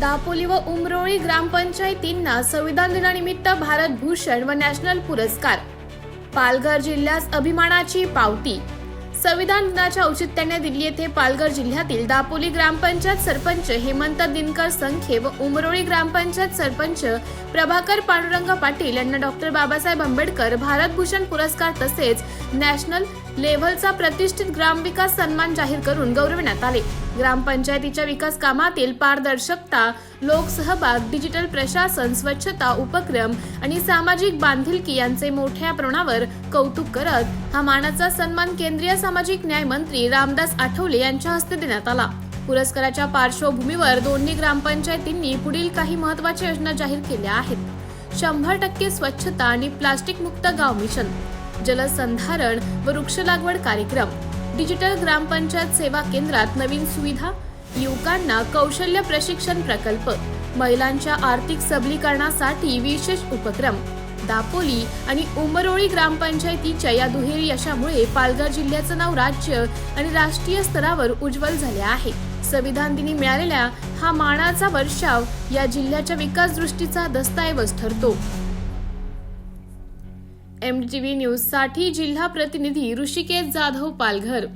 दापोली व उमरोळी ग्रामपंचायतींना संविधान दिनानिमित्त भारत भूषण व नॅशनल पुरस्कार. पालघर जिल्ह्यास अभिमानाची पावती. संविधान दिनाच्या औचित्याने दिल्ली येथे पालघर जिल्ह्यातील दापोली ग्रामपंचायत सरपंच हेमंत दिनकर संखे व उमरोळी ग्रामपंचायत सरपंच प्रभाकर पांडुरंग पाटील यांना डॉक्टर बाबासाहेब आंबेडकर भारत भूषण पुरस्कार तसेच नॅशनल लेव्हलचा प्रतिष्ठित ग्रामविकास सन्मान जाहीर करून गौरविण्यात आले. ग्रामपंचायतीच्या विकास कामातील पारदर्शकता लोकसहभाग डिजिटल प्रशासन स्वच्छता उपक्रम आणि सामाजिक बांधिलकी यांचे मोठ्या प्रमाणावर कौतुक करत हा मानाचा सन्मान केंद्रीय सामाजिक न्याय मंत्री रामदास आठवले यांच्या हस्ते देण्यात आला. पुरस्काराच्या पार्श्वभूमीवर दोन्ही ग्रामपंचायतींनी पुढील काही महत्त्वाच्या योजना जाहीर केल्या आहेत. शंभर टक्के स्वच्छता आणि प्लास्टिक मुक्त गाव मिशन. जलसंधारण व वृक्ष लागवड कार्यक्रम. डिजिटल ग्रामपंचायत सेवा केंद्रात नवीन सुविधा युवकांना कौशल्य प्रशिक्षण प्रकल्प महिलांच्या आर्थिक सबलीकरणासाठी विशेष उपक्रम दापोली आणि उमरोळी ग्रामपंचायतीच्या या दुहेरी यशामुळे पालघर जिल्ह्याचं नाव राज्य आणि राष्ट्रीय स्तरावर उज्ज्वल झाले आहे. संविधान दिनी मिळालेल्या हा मानाचा वर्षाव या जिल्ह्याच्या विकास दृष्टीचा दस्तऐवज ठरतो. एमटीव्ही न्यूजसाठी जिल्हा प्रतिनिधी ऋषिकेश जाधव पालघर.